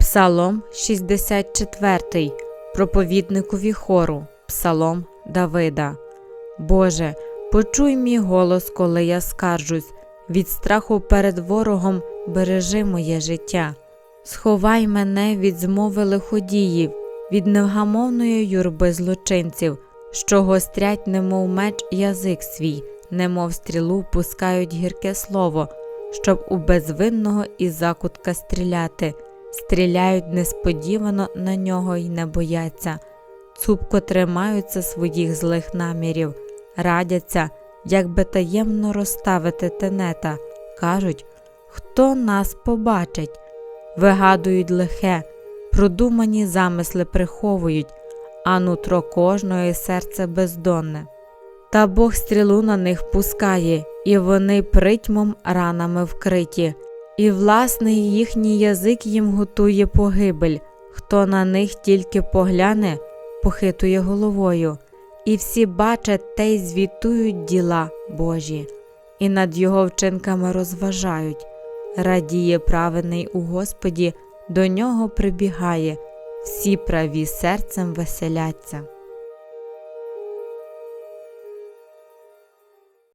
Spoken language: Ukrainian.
Псалом 64, проповідникові хору, Псалом Давида. Боже, почуй мій голос, коли я скаржусь, від страху перед ворогом бережи моє життя. Сховай мене від змови лиходіїв, від невгамовної юрби злочинців, що гострять, немов меч язик свій, немов стрілу пускають гірке слово, щоб у безвинного із закутка стріляти, стріляють несподівано на нього й не бояться, цупко тримаються своїх злих намірів, радяться, як би таємно розставити тенета, кажуть, хто нас побачить, вигадують лихе, продумані замисли приховують, а нутро кожної серце бездонне. Та Бог стрілу на них пускає, і вони притьмом ранами вкриті, і власний їхній язик їм готує погибель, хто на них тільки погляне, похитує головою, і всі бачать те й звітують діла Божі, і над його вчинками розважають. Радіє праведний у Господі, до нього прибігає, всі праві серцем веселяться.